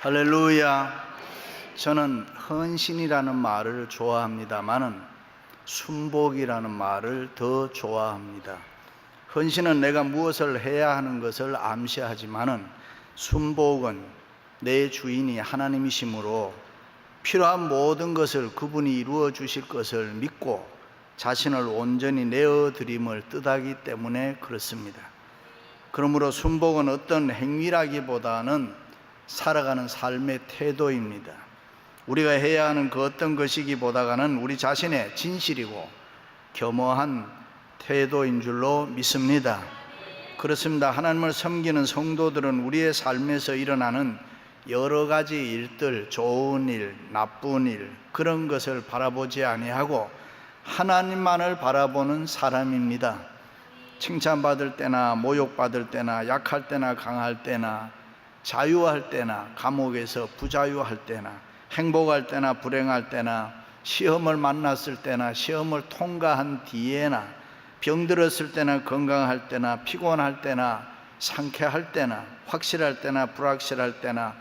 할렐루야. 저는 헌신이라는 말을 좋아합니다만은 순복이라는 말을 더 좋아합니다. 헌신은 내가 무엇을 해야 하는 것을 암시하지만은 순복은 내 주인이 하나님이시므로 필요한 모든 것을 그분이 이루어 주실 것을 믿고 자신을 온전히 내어 드림을 뜻하기 때문에 그렇습니다. 그러므로 순복은 어떤 행위라기보다는 살아가는 삶의 태도입니다. 우리가 해야 하는 그 어떤 것이기보다는 우리 자신의 진실이고 겸허한 태도인 줄로 믿습니다. 그렇습니다. 하나님을 섬기는 성도들은 우리의 삶에서 일어나는 여러 가지 일들, 좋은 일, 나쁜 일, 그런 것을 바라보지 아니하고 하나님만을 바라보는 사람입니다. 칭찬받을 때나 모욕받을 때나 약할 때나 강할 때나 자유할 때나 감옥에서 부자유할 때나 행복할 때나 불행할 때나 시험을 만났을 때나 시험을 통과한 뒤에나 병들었을 때나 건강할 때나 피곤할 때나 상쾌할 때나 확실할 때나 불확실할 때나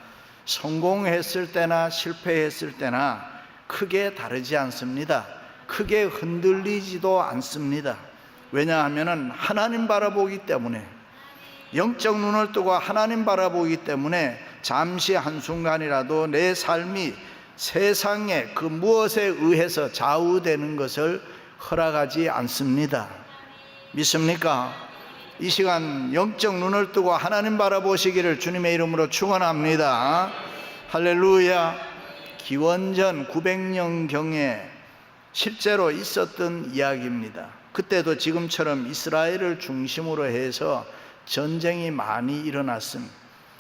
성공했을 때나 실패했을 때나 크게 다르지 않습니다. 크게 흔들리지도 않습니다. 왜냐하면 하나님 바라보기 때문에 영적 눈을 뜨고 하나님 바라보기 때문에 잠시 한순간이라도 내 삶이 세상의 그 무엇에 의해서 좌우되는 것을 허락하지 않습니다. 믿습니까? 이 시간 영적 눈을 뜨고 하나님 바라보시기를 주님의 이름으로 축원합니다. 할렐루야. 기원전 900년 경에 실제로 있었던 이야기입니다. 그때도 지금처럼 이스라엘을 중심으로 해서 전쟁이 많이 일어났습니다.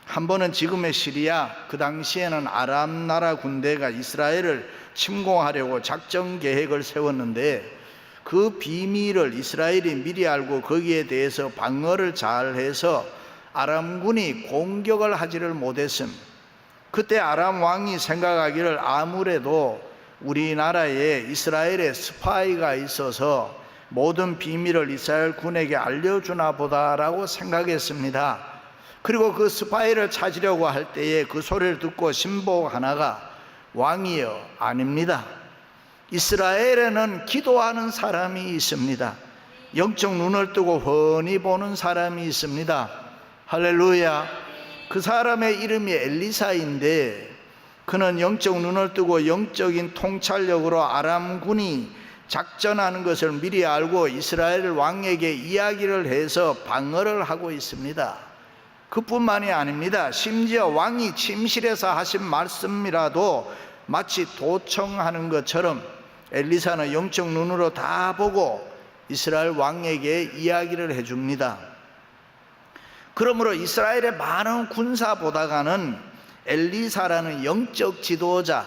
한 번은 지금의 시리아, 그 당시에는 아람 나라 군대가 이스라엘을 침공하려고 작전 계획을 세웠는데 그 비밀을 이스라엘이 미리 알고 거기에 대해서 방어를 잘 해서 아람군이 공격을 하지를 못했습니다. 그때 아람 왕이 생각하기를 아무래도 우리나라에 이스라엘에 스파이가 있어서 모든 비밀을 이스라엘 군에게 알려주나 보다라고 생각했습니다. 그리고 그 스파이를 찾으려고 할 때에 그 소리를 듣고 신복 하나가 왕이여 아닙니다. 이스라엘에는 기도하는 사람이 있습니다. 영적 눈을 뜨고 훤히 보는 사람이 있습니다. 할렐루야. 그 사람의 이름이 엘리사인데 그는 영적 눈을 뜨고 영적인 통찰력으로 아람군이 작전하는 것을 미리 알고 이스라엘 왕에게 이야기를 해서 방어를 하고 있습니다. 그뿐만이 아닙니다. 심지어 왕이 침실에서 하신 말씀이라도 마치 도청하는 것처럼 엘리사는 영적 눈으로 다 보고 이스라엘 왕에게 이야기를 해줍니다. 그러므로 이스라엘의 많은 군사보다가는 엘리사라는 영적 지도자,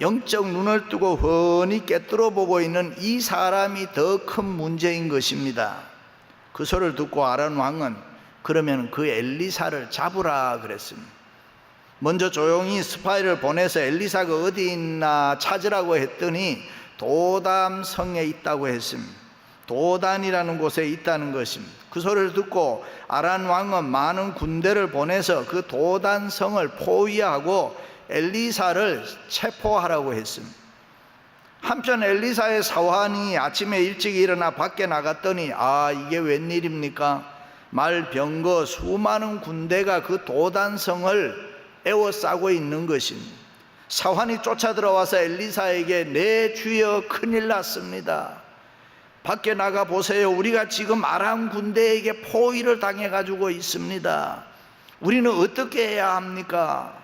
영적 눈을 뜨고 훤히 깨뜨려 보고 있는 이 사람이 더 큰 문제인 것입니다. 그 소리를 듣고 아란 왕은 그러면 그 엘리사를 잡으라 그랬습니다. 먼저 조용히 스파이를 보내서 엘리사가 어디 있나 찾으라고 했더니 도담 성에 있다고 했습니다. 도단이라는 곳에 있다는 것입니다. 그 소리를 듣고 아란 왕은 많은 군대를 보내서 그 도단 성을 포위하고 엘리사를 체포하라고 했습니다. 한편 엘리사의 사환이 아침에 일찍 일어나 밖에 나갔더니 아 이게 웬일입니까? 말병거 수많은 군대가 그 도단성을 에워싸고 있는 것입니다. 사환이 쫓아 들어와서 엘리사에게 내 주여 큰일 났습니다. 밖에 나가 보세요. 우리가 지금 아람 군대에게 포위를 당해 가지고 있습니다. 우리는 어떻게 해야 합니까?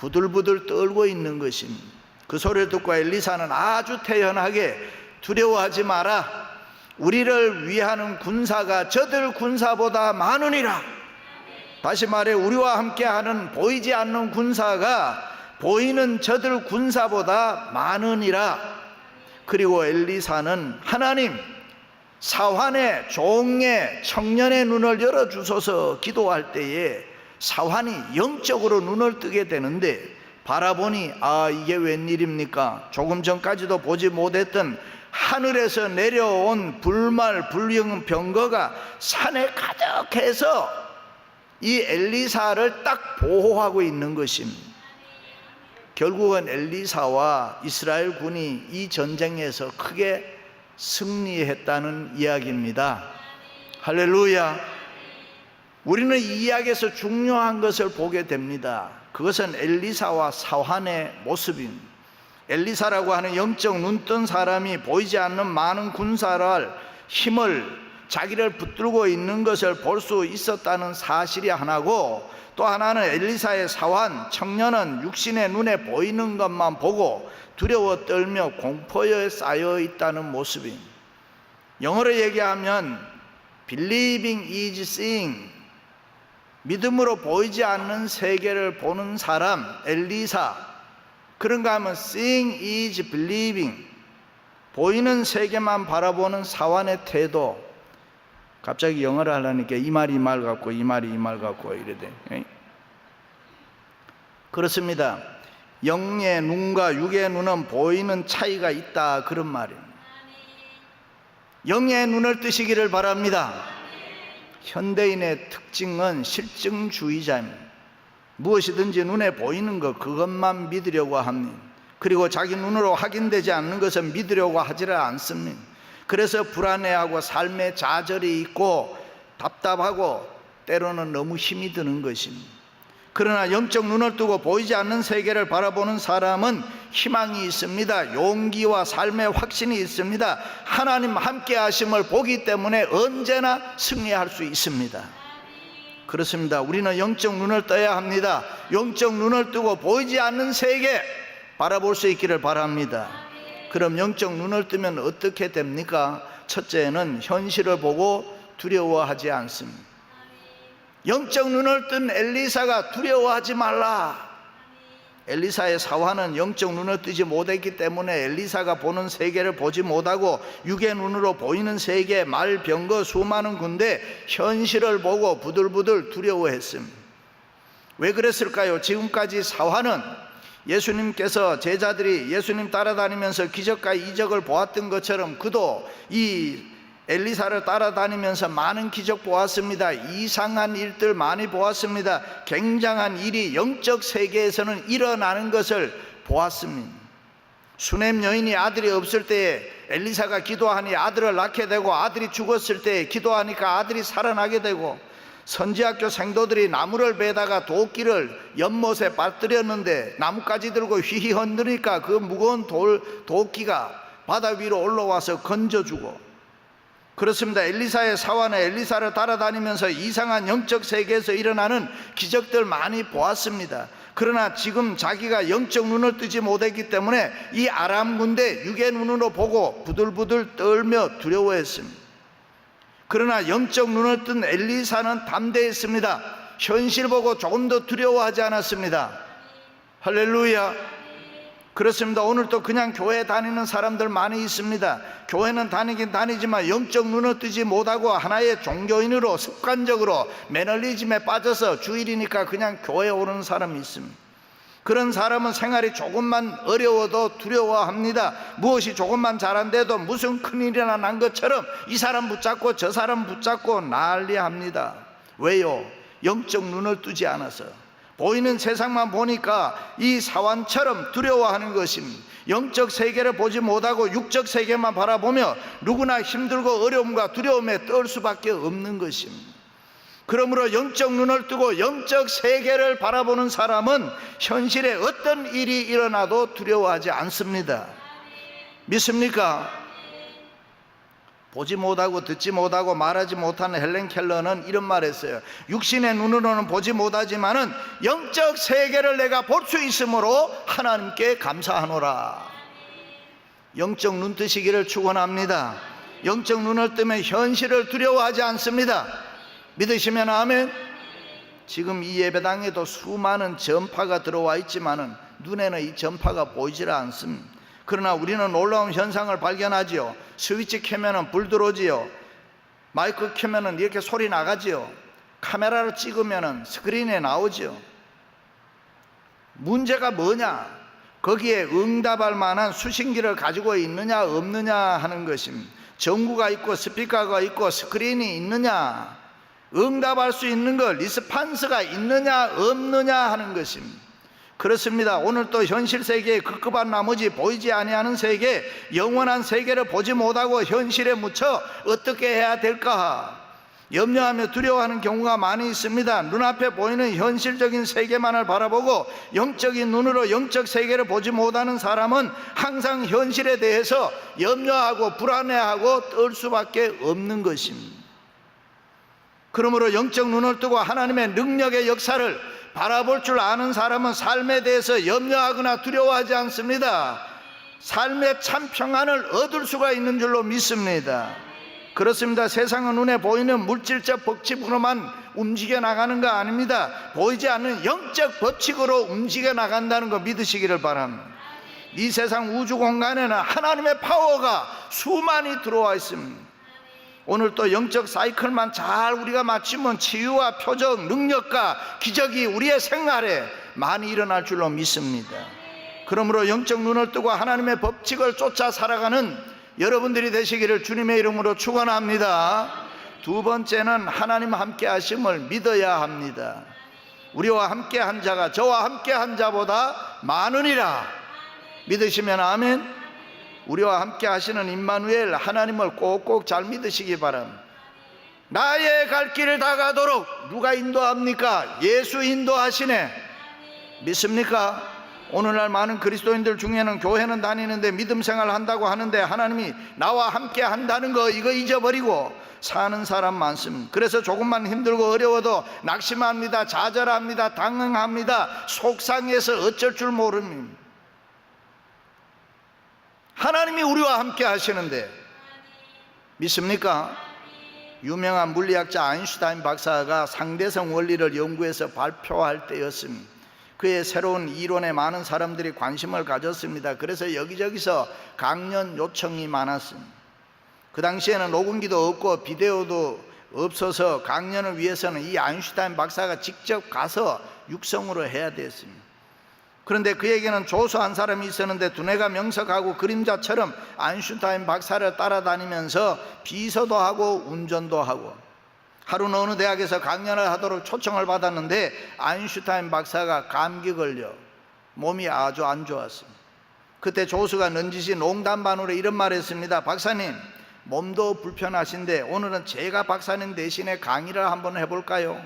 부들부들 떨고 있는 것입니다. 그 소리를 듣고 엘리사는 아주 태연하게 두려워하지 마라. 우리를 위하는 군사가 저들 군사보다 많으니라. 다시 말해 우리와 함께하는 보이지 않는 군사가 보이는 저들 군사보다 많으니라. 그리고 엘리사는 하나님 사환의 종의 청년의 눈을 열어 주소서 기도할 때에 사환이 영적으로 눈을 뜨게 되는데 바라보니 아 이게 웬일입니까? 조금 전까지도 보지 못했던 하늘에서 내려온 불말 불령 병거가 산에 가득해서 이 엘리사를 딱 보호하고 있는 것입니다. 결국은 엘리사와 이스라엘 군이 이 전쟁에서 크게 승리했다는 이야기입니다. 할렐루야. 우리는 이 이야기에서 중요한 것을 보게 됩니다. 그것은 엘리사와 사환의 모습입니다. 엘리사라고 하는 영적 눈뜬 사람이 보이지 않는 많은 군사를 힘을 자기를 붙들고 있는 것을 볼 수 있었다는 사실이 하나고 또 하나는 엘리사의 사환 청년은 육신의 눈에 보이는 것만 보고 두려워 떨며 공포에 쌓여 있다는 모습입니다. 영어로 얘기하면 believing is seeing 믿음으로 보이지 않는 세계를 보는 사람 엘리사. 그런가 하면 seeing is believing. 보이는 세계만 바라보는 사환의 태도. 갑자기 영어를 하려니까 이 말이 이 말 같고 이 말이 이 말 같고 이래대. 예? 그렇습니다. 영의 눈과 육의 눈은 보이는 차이가 있다. 그런 말입니다. 영의 눈을 뜨시기를 바랍니다 현대인의 특징은 실증주의자입니다. 무엇이든지 눈에 보이는 것 그것만 믿으려고 합니다. 그리고 자기 눈으로 확인되지 않는 것은 믿으려고 하지를 않습니다. 그래서 불안해하고 삶의 좌절이 있고 답답하고 때로는 너무 힘이 드는 것입니다. 그러나 영적 눈을 뜨고 보이지 않는 세계를 바라보는 사람은 희망이 있습니다. 용기와 삶의 확신이 있습니다. 하나님 함께 하심을 보기 때문에 언제나 승리할 수 있습니다. 그렇습니다. 우리는 영적 눈을 떠야 합니다. 영적 눈을 뜨고 보이지 않는 세계 바라볼 수 있기를 바랍니다. 그럼 영적 눈을 뜨면 어떻게 됩니까? 첫째는 현실을 보고 두려워하지 않습니다. 영적 눈을 뜬 엘리사가 두려워하지 말라. 엘리사의 사화는 영적 눈을 뜨지 못했기 때문에 엘리사가 보는 세계를 보지 못하고 육의 눈으로 보이는 세계 말 병거 수많은 군대 현실을 보고 부들부들 두려워했습니다. 왜 그랬을까요? 지금까지 사화는 예수님께서 제자들이 예수님 따라다니면서 기적과 이적을 보았던 것처럼 그도 이 엘리사를 따라다니면서 많은 기적 보았습니다. 이상한 일들 많이 보았습니다. 굉장한 일이 영적 세계에서는 일어나는 것을 보았습니다. 수냄 여인이 아들이 없을 때에 엘리사가 기도하니 아들을 낳게 되고 아들이 죽었을 때 기도하니까 아들이 살아나게 되고 선지학교 생도들이 나무를 베다가 도끼를 연못에 빠뜨렸는데 나무까지 들고 휘휘 흔드니까 그 무거운 돌 도끼가 바다 위로 올라와서 건져주고 그렇습니다. 엘리사의 사환에 엘리사를 따라다니면서 이상한 영적 세계에서 일어나는 기적들 많이 보았습니다. 그러나 지금 자기가 영적 눈을 뜨지 못했기 때문에 이 아람 군대 육의 눈으로 보고 부들부들 떨며 두려워했습니다. 그러나 영적 눈을 뜬 엘리사는 담대했습니다. 현실 보고 조금 더 두려워하지 않았습니다. 할렐루야. 그렇습니다. 오늘도 그냥 교회 다니는 사람들 많이 있습니다. 교회는 다니긴 다니지만 영적 눈을 뜨지 못하고 하나의 종교인으로 습관적으로 매너리즘에 빠져서 주일이니까 그냥 교회 오는 사람이 있습니다. 그런 사람은 생활이 조금만 어려워도 두려워합니다. 무엇이 조금만 잘한데도 무슨 큰일이나 난 것처럼 이 사람 붙잡고 저 사람 붙잡고 난리합니다. 왜요? 영적 눈을 뜨지 않아서. 보이는 세상만 보니까 이 사완처럼 두려워하는 것입니다. 영적 세계를 보지 못하고 육적 세계만 바라보며 누구나 힘들고 어려움과 두려움에 떨 수밖에 없는 것입니다. 그러므로 영적 눈을 뜨고 영적 세계를 바라보는 사람은 현실에 어떤 일이 일어나도 두려워하지 않습니다. 믿습니까? 보지 못하고 듣지 못하고 말하지 못하는 헬렌 켈러는 이런 말 했어요. 육신의 눈으로는 보지 못하지만은 영적 세계를 내가 볼 수 있으므로 하나님께 감사하노라. 영적 눈 뜨시기를 축원합니다. 영적 눈을 뜨면 현실을 두려워하지 않습니다. 믿으시면 아멘. 지금 이 예배당에도 수많은 전파가 들어와 있지만은 눈에는 이 전파가 보이질 않습니다. 그러나 우리는 놀라운 현상을 발견하지요. 스위치 켜면은 불 들어오지요. 마이크 켜면은 이렇게 소리 나가지요. 카메라를 찍으면은 스크린에 나오지요. 문제가 뭐냐? 거기에 응답할 만한 수신기를 가지고 있느냐 없느냐 하는 것입니다. 전구가 있고 스피커가 있고 스크린이 있느냐 응답할 수 있는 것 리스판스가 있느냐 없느냐 하는 것입니다. 그렇습니다. 오늘 또 현실 세계에 급급한 나머지 보이지 아니하는 세계, 영원한 세계를 보지 못하고 현실에 묻혀 어떻게 해야 될까? 염려하며 두려워하는 경우가 많이 있습니다. 눈앞에 보이는 현실적인 세계만을 바라보고 영적인 눈으로 영적 세계를 보지 못하는 사람은 항상 현실에 대해서 염려하고 불안해하고 떨 수밖에 없는 것입니다. 그러므로 영적 눈을 뜨고 하나님의 능력의 역사를 바라볼 줄 아는 사람은 삶에 대해서 염려하거나 두려워하지 않습니다. 삶의 참 평안을 얻을 수가 있는 줄로 믿습니다. 그렇습니다. 세상은 눈에 보이는 물질적 법칙으로만 움직여 나가는 거 아닙니다. 보이지 않는 영적 법칙으로 움직여 나간다는 거 믿으시기를 바랍니다. 이 세상 우주 공간에는 하나님의 파워가 수많이 들어와 있습니다. 오늘 또 영적 사이클만 잘 우리가 맞추면 치유와 표적, 능력과 기적이 우리의 생활에 많이 일어날 줄로 믿습니다. 그러므로 영적 눈을 뜨고 하나님의 법칙을 쫓아 살아가는 여러분들이 되시기를 주님의 이름으로 축원합니다. 두 번째는 하나님 함께 하심을 믿어야 합니다. 우리와 함께 한 자가 저와 함께 한 자보다 많으니라. 믿으시면 아멘. 우리와 함께 하시는 임마누엘 하나님을 꼭꼭 잘 믿으시기 바랍니다. 나의 갈 길을 다 가도록 누가 인도합니까? 예수 인도하시네. 믿습니까? 오늘날 많은 그리스도인들 중에는 교회는 다니는데 믿음 생활 한다고 하는데 하나님이 나와 함께 한다는 거 이거 잊어버리고 사는 사람 많습니다. 그래서 조금만 힘들고 어려워도 낙심합니다. 좌절합니다. 당황합니다. 속상해서 어쩔 줄 모릅니다. 하나님이 우리와 함께 하시는데 믿습니까? 유명한 물리학자 아인슈타인 박사가 상대성 원리를 연구해서 발표할 때였습니다. 그의 새로운 이론에 많은 사람들이 관심을 가졌습니다. 그래서 여기저기서 강연 요청이 많았습니다. 그 당시에는 녹음기도 없고 비디오도 없어서 강연을 위해서는 이 아인슈타인 박사가 직접 가서 육성으로 해야 됐습니다. 그런데 그에게는 조수 한 사람이 있었는데 두뇌가 명석하고 그림자처럼 아인슈타인 박사를 따라다니면서 비서도 하고 운전도 하고 하루는 어느 대학에서 강연을 하도록 초청을 받았는데 아인슈타인 박사가 감기 걸려 몸이 아주 안 좋았습니다. 그때 조수가 넌지시 농담 반으로 이런 말을 했습니다. 박사님, 몸도 불편하신데 오늘은 제가 박사님 대신에 강의를 한번 해볼까요?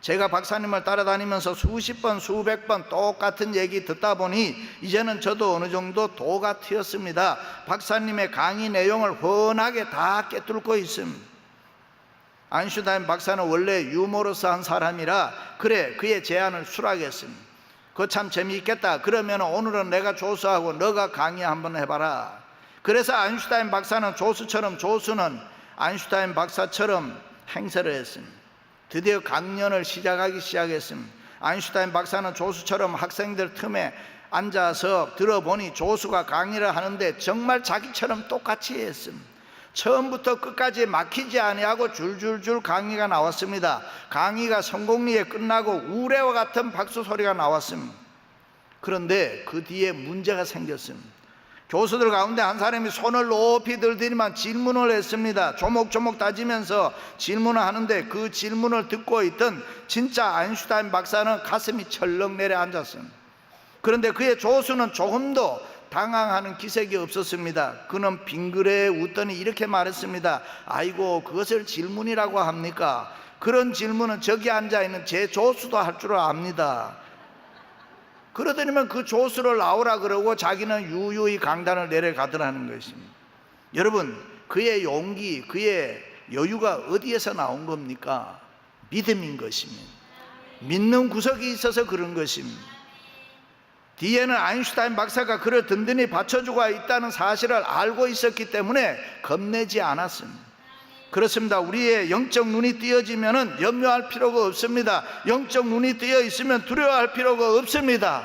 제가 박사님을 따라다니면서 수십 번, 수백 번 똑같은 얘기 듣다 보니 이제는 저도 어느 정도 도가 튀었습니다. 박사님의 강의 내용을 훤하게 다 깨뚫고 있습니다. 안슈타인 박사는 원래 유머러스 한 사람이라 그래 그의 제안을 수락했습니다. 그거 참 재미있겠다. 그러면 오늘은 내가 조수하고 너가 강의 한번 해봐라. 그래서 안슈타인 박사는 조수처럼 조수는 아인슈타인 박사처럼 행세를 했습니다. 드디어 강연을 시작하기 시작했습니다. 아인슈타인 박사는 조수처럼 학생들 틈에 앉아서 들어보니 조수가 강의를 하는데 정말 자기처럼 똑같이 했습니다. 처음부터 끝까지 막히지 아니하고 줄줄줄 강의가 나왔습니다. 강의가 성공리에 끝나고 우레와 같은 박수 소리가 나왔습니다. 그런데 그 뒤에 문제가 생겼습니다. 교수들 가운데 한 사람이 손을 높이 들더니만 질문을 했습니다. 조목조목 따지면서 질문을 하는데 그 질문을 듣고 있던 진짜 아인슈타인 박사는 가슴이 철렁 내려앉았습니다. 그런데 그의 조수는 조금도 당황하는 기색이 없었습니다. 그는 빙그레 웃더니 이렇게 말했습니다. 아이고, 그것을 질문이라고 합니까? 그런 질문은 저기 앉아 있는 제 조수도 할 줄 압니다. 그러더니만 그 조수를 나오라 그러고 자기는 유유히 강단을 내려가더라는 것입니다. 여러분, 그의 용기, 그의 여유가 어디에서 나온 겁니까? 믿음인 것입니다. 믿는 구석이 있어서 그런 것입니다. 뒤에는 아인슈타인 박사가 그를 든든히 받쳐주고 있다는 사실을 알고 있었기 때문에 겁내지 않았습니다. 그렇습니다. 우리의 영적 눈이 띄어지면 염려할 필요가 없습니다. 영적 눈이 띄어 있으면 두려워할 필요가 없습니다.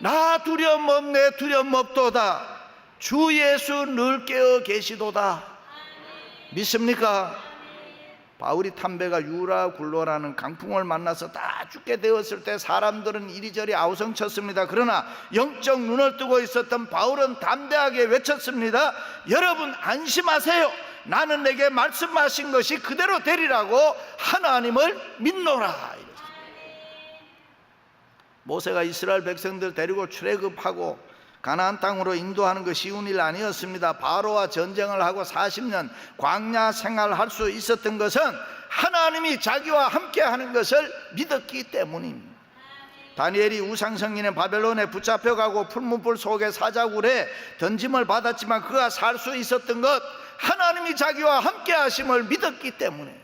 나 두려움 없네 두려움 없도다. 주 예수 늘 깨어 계시도다. 믿습니까? 바울이 탐배가 유라 굴로라는 강풍을 만나서 다 죽게 되었을 때 사람들은 이리저리 아우성쳤습니다. 그러나 영적 눈을 뜨고 있었던 바울은 담대하게 외쳤습니다. 여러분 안심하세요. 나는 내게 말씀하신 것이 그대로 되리라고 하나님을 믿노라. 모세가 이스라엘 백성들 데리고 출애굽하고 가나안 땅으로 인도하는 것 쉬운 일 아니었습니다. 바로와 전쟁을 하고 40년 광야 생활할 수 있었던 것은 하나님이 자기와 함께 하는 것을 믿었기 때문입니다. 다니엘이 우상성인의 바벨론에 붙잡혀가고 풀문불 속에 사자굴에 던짐을 받았지만 그가 살 수 있었던 것 하나님이 자기와 함께 하심을 믿었기 때문에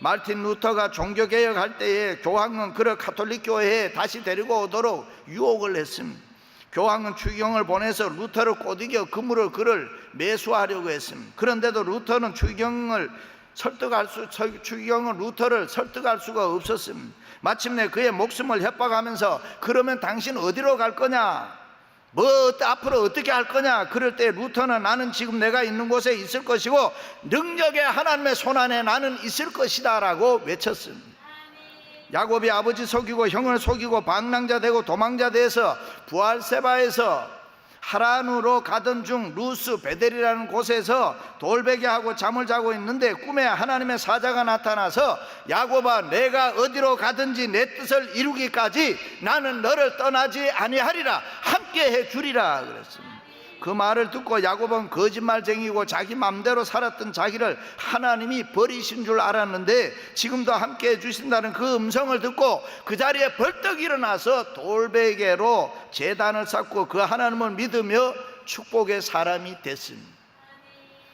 말틴 루터가 종교개혁할 때에 교황은 그를 카톨릭 교회에 다시 데리고 오도록 유혹을 했습니다. 교황은 추기경을 보내서 루터를 꼬드겨 그물을 그를 매수하려고 했습니다. 그런데도 루터는 추기경을 설득할 수, 추기경은 루터를 설득할 수가 없었습니다. 마침내 그의 목숨을 협박하면서 그러면 당신 어디로 갈 거냐? 뭐 앞으로 어떻게 할 거냐? 그럴 때 루터는 나는 지금 내가 있는 곳에 있을 것이고 능력의 하나님의 손 안에 나는 있을 것이다 라고 외쳤습니다. 야곱이 아버지 속이고 형을 속이고 방랑자 되고 도망자 돼서 부알세바에서 하란으로 가던 중 루스 베델이라는 곳에서 돌베개하고 잠을 자고 있는데 꿈에 하나님의 사자가 나타나서 야곱아 내가 어디로 가든지 내 뜻을 이루기까지 나는 너를 떠나지 아니하리라 함께 해 주리라 그랬습니다. 그 말을 듣고 야곱은 거짓말쟁이고 자기 맘대로 살았던 자기를 하나님이 버리신 줄 알았는데 지금도 함께 해주신다는 그 음성을 듣고 그 자리에 벌떡 일어나서 돌베개로 재단을 쌓고 그 하나님을 믿으며 축복의 사람이 됐습니다.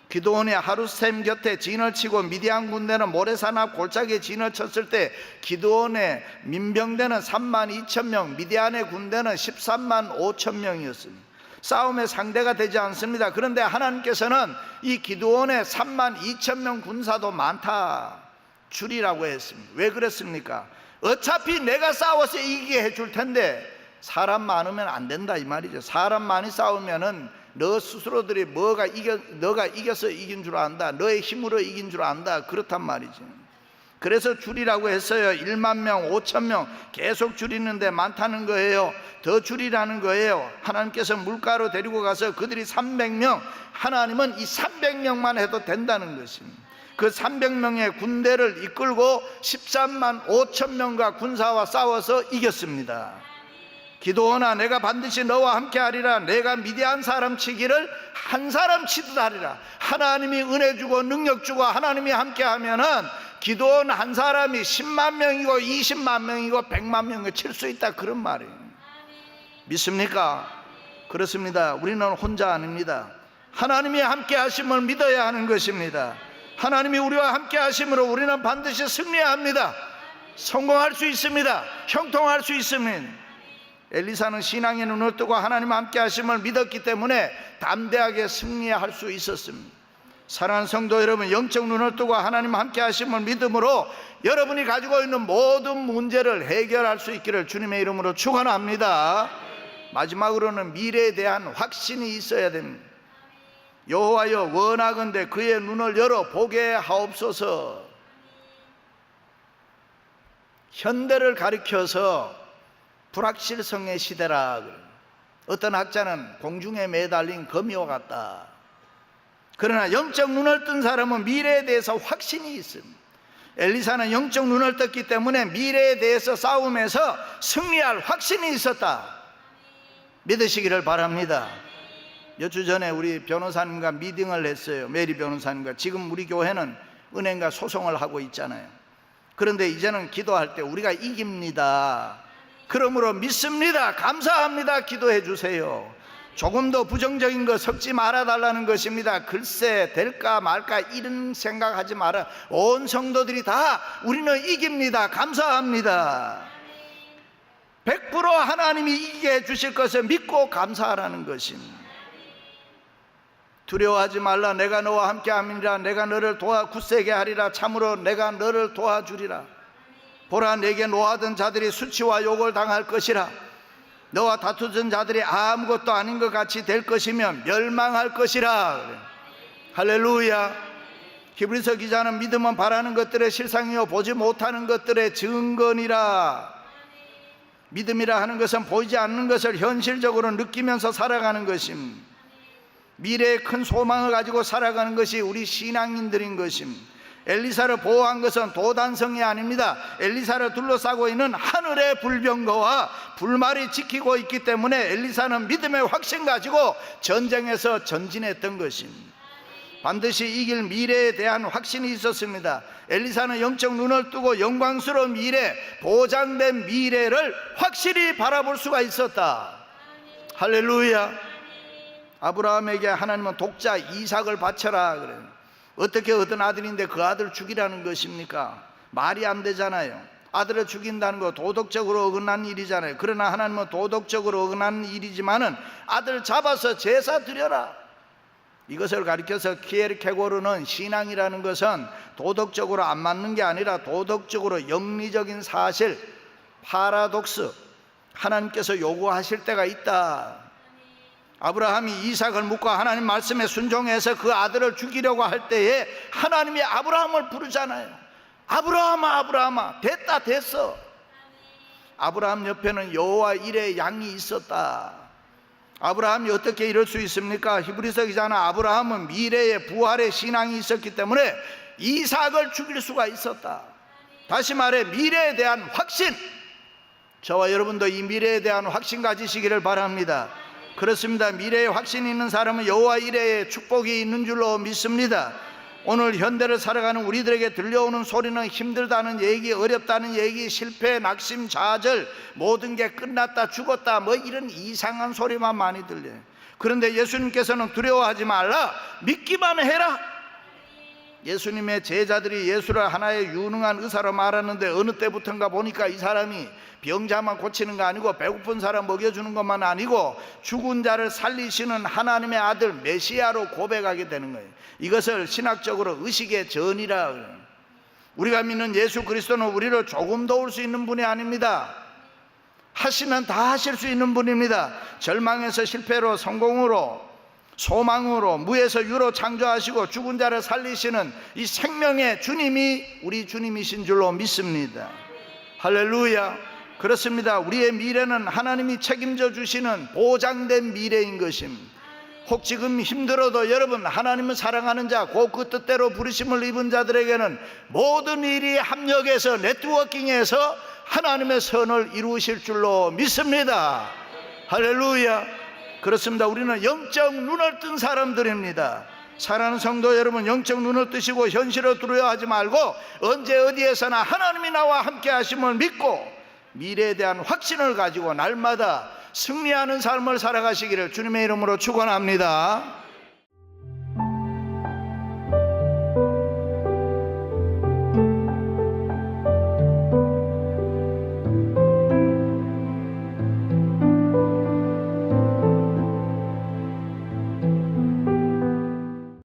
기도원이 하루샘 곁에 진을 치고 미디안 군대는 모래산 앞 골짜기에 진을 쳤을 때 기도원의 민병대는 3만 2천 명, 미디안의 군대는 13만 5천 명이었습니다. 싸움의 상대가 되지 않습니다. 그런데 하나님께서는 이 기도원의 3만 2천 명 군사도 많다 줄이라고 했습니다. 왜 그랬습니까? 어차피 내가 싸워서 이기게 해줄 텐데 사람 많으면 안 된다 이 말이죠. 사람 많이 싸우면은 너 스스로들이 뭐가 이겨 너가 이겨서 이긴 줄 안다. 너의 힘으로 이긴 줄 안다. 그렇단 말이죠. 그래서 줄이라고 했어요. 1만 명, 5천 명 계속 줄이는데 많다는 거예요. 더 줄이라는 거예요. 하나님께서 물가로 데리고 가서 그들이 300명, 하나님은 이 300명만 해도 된다는 것입니다. 그 300명의 군대를 이끌고 13만 5천 명과 군사와 싸워서 이겼습니다. 기도원아 내가 반드시 너와 함께 하리라 내가 미디안 사람 치기를 한 사람 치듯 하리라 하나님이 은혜 주고 능력 주고 하나님이 함께 하면은 기도원 한 사람이 10만 명이고 20만 명이고 100만 명을 칠수 있다 그런 말이에요. 믿습니까? 그렇습니다. 우리는 혼자 아닙니다. 하나님이 함께 하심을 믿어야 하는 것입니다. 하나님이 우리와 함께 하심으로 우리는 반드시 승리합니다. 성공할 수 있습니다. 형통할 수 있습니다 엘리사는 신앙의 눈을 뜨고 하나님 함께 하심을 믿었기 때문에 담대하게 승리할 수 있었습니다. 사랑하는 성도 여러분 영적 눈을 뜨고 하나님 함께 하심을 믿음으로 여러분이 가지고 있는 모든 문제를 해결할 수 있기를 주님의 이름으로 축원합니다. 마지막으로는 미래에 대한 확신이 있어야 됩니다. 여호와여 원하건대 그의 눈을 열어 보게 하옵소서. 현대를 가리켜서 불확실성의 시대라. 어떤 학자는 공중에 매달린 거미와 같다. 그러나 영적 눈을 뜬 사람은 미래에 대해서 확신이 있습니다. 엘리사는 영적 눈을 떴기 때문에 미래에 대해서 싸움에서 승리할 확신이 있었다. 믿으시기를 바랍니다. 몇 주 전에 우리 변호사님과 미팅을 했어요. 메리 변호사님과. 지금 우리 교회는 은행과 소송을 하고 있잖아요. 그런데 이제는 기도할 때 우리가 이깁니다. 그러므로 믿습니다. 감사합니다. 기도해 주세요. 조금 더 부정적인 거 섞지 말아 달라는 것입니다. 글쎄 될까 말까 이런 생각하지 마라. 온 성도들이 다 우리는 이깁니다. 감사합니다. 100% 하나님이 이기게 해 주실 것을 믿고 감사하라는 것입니다. 두려워하지 말라 내가 너와 함께 함이라 내가 너를 도와 굳세게 하리라 참으로 내가 너를 도와주리라 보라 내게 노하던 자들이 수치와 욕을 당할 것이라 너와 다투던 자들이 아무것도 아닌 것 같이 될 것이며 멸망할 것이라. 할렐루야 히브리서 기자는 믿음은 바라는 것들의 실상이요 보지 못하는 것들의 증거니라 믿음이라 하는 것은 보이지 않는 것을 현실적으로 느끼면서 살아가는 것입니다 미래의 큰 소망을 가지고 살아가는 것이 우리 신앙인들인 것입니다. 엘리사를 보호한 것은 도단성이 아닙니다. 엘리사를 둘러싸고 있는 하늘의 불병거와 불말이 지키고 있기 때문에 엘리사는 믿음의 확신 가지고 전쟁에서 전진했던 것입니다. 반드시 이길 미래에 대한 확신이 있었습니다. 엘리사는 영적 눈을 뜨고 영광스러운 미래, 보장된 미래를 확실히 바라볼 수가 있었다. 할렐루야. 아브라함에게 하나님은 독자 이삭을 바쳐라 그래. 어떻게 어떤 아들인데 그 아들 죽이라는 것입니까? 말이 안 되잖아요. 아들을 죽인다는 거 도덕적으로 어긋난 일이잖아요. 그러나 하나님은 도덕적으로 어긋난 일이지만은 아들 잡아서 제사 드려라. 이것을 가리켜서 키에르케고르는 신앙이라는 것은 도덕적으로 안 맞는 게 아니라 도덕적으로 영리적인 사실, 파라독스, 하나님께서 요구하실 때가 있다. 아브라함이 이삭을 묻고 하나님 말씀에 순종해서 그 아들을 죽이려고 할 때에 하나님이 아브라함을 부르잖아요. 아브라함아 아브라함아 됐다 됐어. 아브라함 옆에는 여호와 일의 양이 있었다. 아브라함이 어떻게 이럴 수 있습니까? 히브리서 기자는 아브라함은 미래의 부활의 신앙이 있었기 때문에 이삭을 죽일 수가 있었다. 다시 말해 미래에 대한 확신. 저와 여러분도 이 미래에 대한 확신 가지시기를 바랍니다. 그렇습니다. 미래에 확신이 있는 사람은 여호와 이래에 축복이 있는 줄로 믿습니다. 오늘 현대를 살아가는 우리들에게 들려오는 소리는 힘들다는 얘기, 어렵다는 얘기, 실패, 낙심, 좌절, 모든 게 끝났다, 죽었다, 뭐 이런 이상한 소리만 많이 들려요. 그런데 예수님께서는 두려워하지 말라, 믿기만 해라. 예수님의 제자들이 예수를 하나의 유능한 의사로 말하는데 어느 때부터인가 보니까 이 사람이 병자만 고치는 거 아니고 배고픈 사람 먹여주는 것만 아니고 죽은 자를 살리시는 하나님의 아들 메시아로 고백하게 되는 거예요. 이것을 신학적으로 의식의 전이라. 우리가 믿는 예수 그리스도는 우리를 조금 도울 수 있는 분이 아닙니다. 하시면 다 하실 수 있는 분입니다. 절망에서 실패로 성공으로 소망으로 무에서 유로 창조하시고 죽은 자를 살리시는 이 생명의 주님이 우리 주님이신 줄로 믿습니다. 할렐루야. 그렇습니다. 우리의 미래는 하나님이 책임져 주시는 보장된 미래인 것입니다. 혹 지금 힘들어도 여러분 하나님을 사랑하는 자, 곧 그 뜻대로 부르심을 입은 자들에게는 모든 일이 합력해서 네트워킹해서 하나님의 선을 이루실 줄로 믿습니다. 할렐루야. 그렇습니다. 우리는 영적 눈을 뜬 사람들입니다. 사랑하는 성도 여러분, 영적 눈을 뜨시고 현실을 두려워하지 말고 언제 어디에서나 하나님이 나와 함께 하심을 믿고 미래에 대한 확신을 가지고 날마다 승리하는 삶을 살아가시기를 주님의 이름으로 축원합니다.